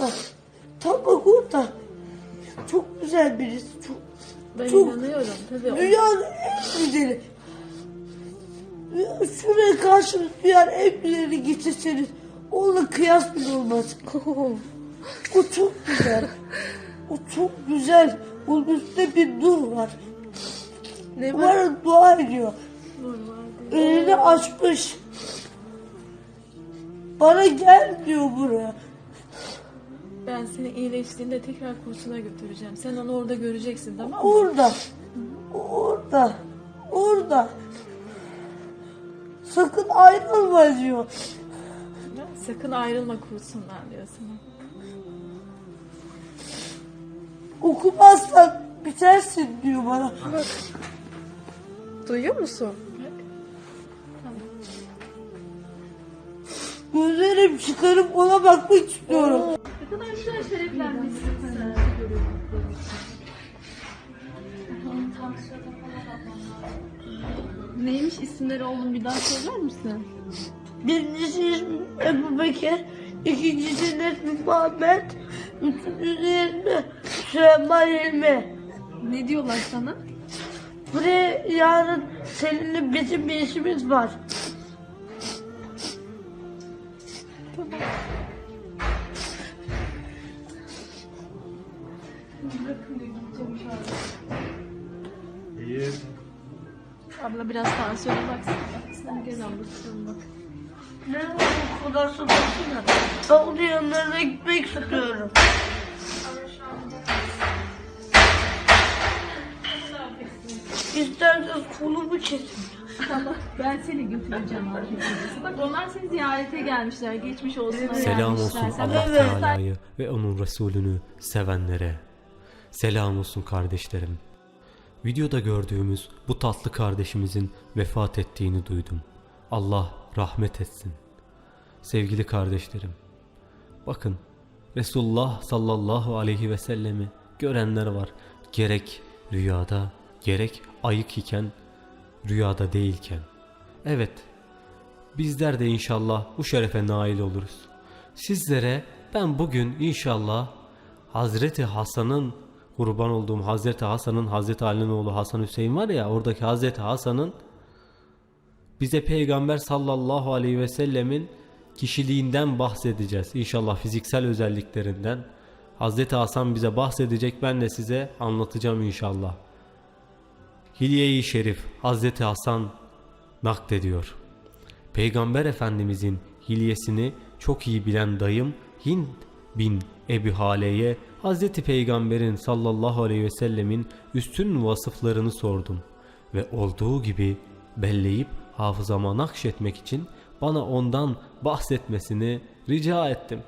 orada. Tam bak orada. Çok güzel birisi. Çok, Ben Çok- inanıyorum. Tabii dünyanın en güzeli. Şuraya karşımız dünyanın en güzeli getirseniz onunla kıyas bile olmaz. o çok güzel. O çok güzel. Onun üstünde bir nur var. ne var? Dua ediyor. Elini açmış. Bana gel diyor buraya. Ben seni iyileştiğinde tekrar kursuna götüreceğim. Sen onu orada göreceksin tamam mı? Orada. Orada. Orada. Sakın ayrılma diyor. Sakın ayrılma kursundan diyor sana. Okumazsan bitersin diyor bana. Duyuyor musun? Bak. Gözlerim çıkarıp ona bakmak istiyorum. Ne kadar güzel şereflenmişsin sen. Neymiş isimleri oğlum bir daha söyler misin? Birincisi ismi Ebu Bekir, ikincisi ismi Muhammed, üçüncüsü ismi Süleyman İlmi. Ne diyorlar sana? Buraya yarın seninle bizim bir işimiz var. İyi. Abla biraz tansiyona baksana. Gel ablacığım bak. Ne var bu kadar sabırsızlar? Ben onun yanlarına gitmek istiyorum. İsterseniz kolumu kesin. Ben seni götüreceğim arkadaşlar. Bak onlar seni ziyarete gelmişler. Geçmiş olsun. Selam olsun Allah Evet. Teala'yı ve onun Resulünü sevenlere. Selam olsun kardeşlerim. Videoda gördüğümüz bu tatlı kardeşimizin vefat ettiğini duydum. Allah rahmet etsin. Sevgili kardeşlerim. Bakın Resulullah sallallahu aleyhi ve sellemi görenler var. Gerek rüyada gerek ayık iken rüyada değilken. Evet Bizler de inşallah bu şerefe nail oluruz. Sizlere ben bugün inşallah Hazreti Hasan'ın kurban olduğum Hazreti Hasan'ın Hazreti Ali'nin oğlu Hasan Hüseyin var ya oradaki Hazreti Hasan'ın bize Peygamber sallallahu aleyhi ve sellemin kişiliğinden bahsedeceğiz. İnşallah fiziksel özelliklerinden. Hazreti Hasan bize bahsedecek ben de size anlatacağım inşallah. Hilye-i Şerif Hazreti Hasan naklediyor. Peygamber Efendimizin hilyesini çok iyi bilen dayım Hind bin Ebi Hale'ye Hazreti Peygamber'in sallallahu aleyhi ve sellemin üstün vasıflarını sordum ve olduğu gibi belleyip hafızama nakşetmek için bana ondan bahsetmesini rica ettim.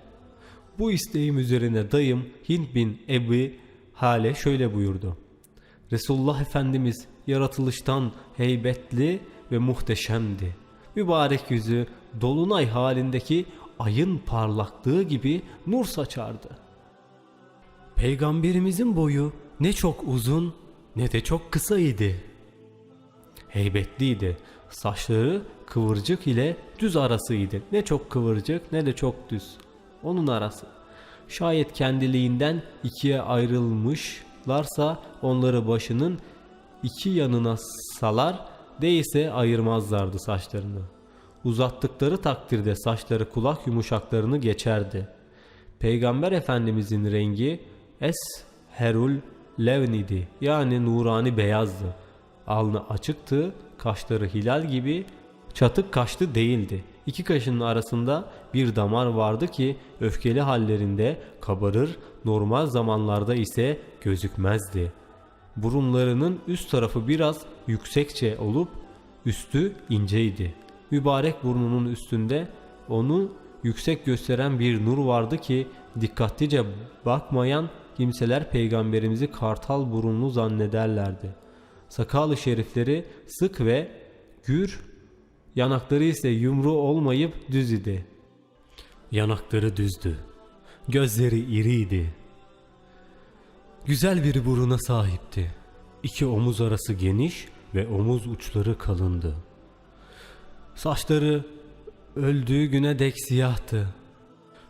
Bu isteğim üzerine dayım Hind bin Ebi Hale şöyle buyurdu. Resulullah Efendimiz yaratılıştan heybetli ve muhteşemdi. Mübarek yüzü dolunay halindeki ayın parlaklığı gibi nur saçardı. Peygamberimizin boyu ne çok uzun ne de çok kısa idi. Heybetliydi. Saçları kıvırcık ile düz arasıydı. Ne çok kıvırcık ne de çok düz. Onun arası. Şayet kendiliğinden ikiye ayrılmışlarsa onları başının iki yanına salar değilse ayırmazlardı saçlarını. Uzattıkları takdirde saçları kulak yumuşaklarını geçerdi. Peygamber Efendimizin rengi es herul levnidi yani nurani beyazdı. Alnı açıktı, kaşları hilal gibi çatık kaşlı değildi. İki kaşının arasında bir damar vardı ki öfkeli hallerinde kabarır, normal zamanlarda ise gözükmezdi. Burunlarının üst tarafı biraz yüksekçe olup üstü inceydi. Mübarek burnunun üstünde onu yüksek gösteren bir nur vardı ki dikkatlice bakmayan kimseler peygamberimizi kartal burunlu zannederlerdi. Sakalı şerifleri sık ve gür, yanakları ise yumru olmayıp düz idi. Yanakları düzdü. Gözleri iriydi. Güzel bir buruna sahipti. İki omuz arası geniş ve omuz uçları kalındı. Saçları öldüğü güne dek siyahtı.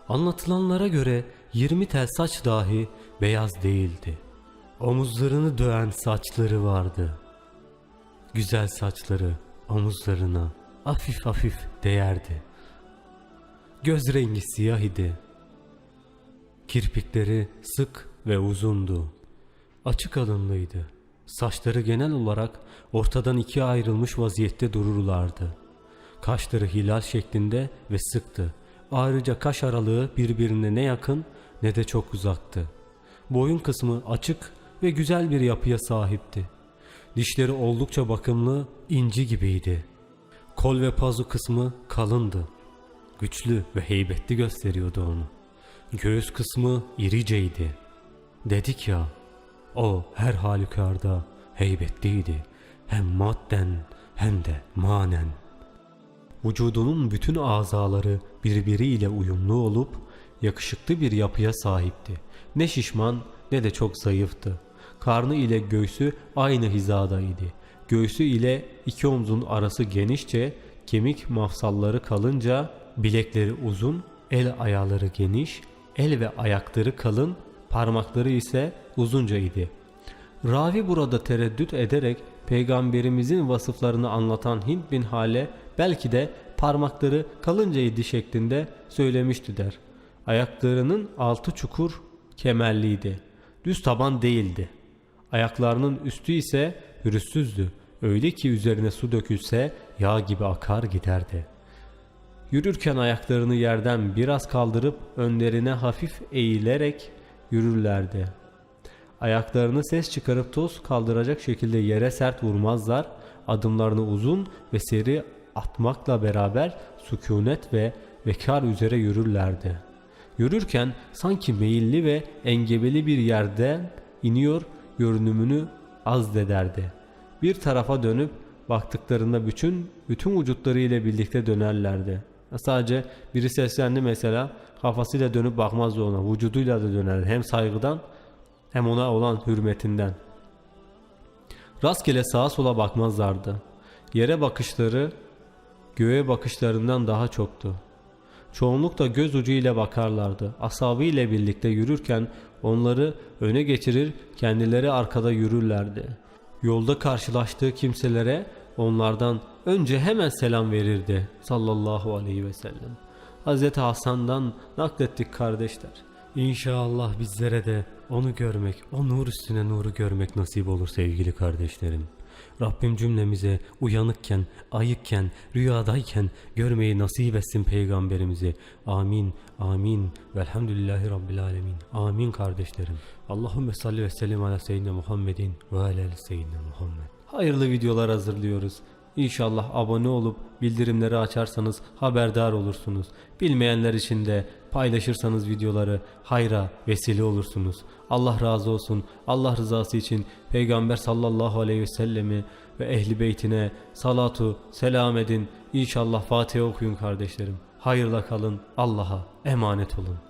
Anlatılanlara göre 20 tel saç dahi beyaz değildi. Omuzlarını döen saçları vardı. Güzel saçları omuzlarına hafif hafif değerdi. Göz rengi siyah idi. Kirpikleri sık ve uzundu. Açık alınlıydı. Saçları genel olarak ortadan ikiye ayrılmış vaziyette dururlardı. Kaşları hilal şeklinde ve sıktı. Ayrıca kaş aralığı birbirine ne yakın ne de çok uzaktı. Boyun kısmı açık ve güzel bir yapıya sahipti. Dişleri oldukça bakımlı, inci gibiydi. Kol ve pazu kısmı kalındı. Güçlü ve heybetli gösteriyordu onu. Göğüs kısmı iriceydi. Dedik ya, o her halükarda heybetliydi. Hem madden hem de manen. Vücudunun bütün azaları birbiriyle uyumlu olup yakışıklı bir yapıya sahipti. Ne şişman ne de çok zayıftı. Karnı ile göğsü aynı hizadaydı. Göğsü ile iki omzun arası genişçe, kemik mafsalları kalınca, bilekleri uzun, el ayağları geniş, el ve ayakları kalın, parmakları ise uzunca idi. Ravi burada tereddüt ederek peygamberimizin vasıflarını anlatan Hint bin Hale belki de parmakları kalıncaydı şeklinde söylemişti der. Ayaklarının altı çukur kemerliydi. Düz taban değildi. Ayaklarının üstü ise pürüzsüzdü. Öyle ki üzerine su dökülse yağ gibi akar giderdi. Yürürken ayaklarını yerden biraz kaldırıp önlerine hafif eğilerek yürürlerdi. Ayaklarını ses çıkarıp toz kaldıracak şekilde yere sert vurmazlar. Adımlarını uzun ve seri atmakla beraber sükunet ve vekar üzere yürürlerdi. Yürürken sanki meyilli ve engebeli bir yerden iniyor görünümünü azdederdi. Bir tarafa dönüp baktıklarında bütün bütün vücutlarıyla birlikte dönerlerdi. Sadece biri seslendi mesela kafasıyla dönüp bakmazdı ona vücuduyla da dönerdi hem saygıdan hem ona olan hürmetinden. Rastgele sağa sola bakmazlardı. Yere bakışları göğe bakışlarından daha çoktu. Çoğunlukla göz ucu ile bakarlardı. Asabı ile birlikte yürürken onları öne geçirir, kendileri arkada yürürlerdi. Yolda karşılaştığı kimselere onlardan önce hemen selam verirdi sallallahu aleyhi ve sellem. Hz. Hasan'dan naklettik kardeşler. İnşallah bizlere de onu görmek, o nur üstüne nuru görmek nasip olur sevgili kardeşlerim. Rabbim cümlemize uyanıkken, ayıkken, rüyadayken görmeyi nasip etsin peygamberimizi. Amin, amin. Velhamdülillahi Rabbil alemin. Amin kardeşlerim. Allahümme salli ve sellim ala seyyidina Muhammedin ve ala seyyidina Muhammed. Hayırlı videolar hazırlıyoruz. İnşallah abone olup bildirimleri açarsanız haberdar olursunuz. Bilmeyenler için de paylaşırsanız videoları hayra vesile olursunuz. Allah razı olsun. Allah rızası için Peygamber sallallahu aleyhi ve sellemi ve ehli beytine salatu selam edin. İnşallah Fatiha okuyun kardeşlerim. Hayırla kalın. Allah'a emanet olun.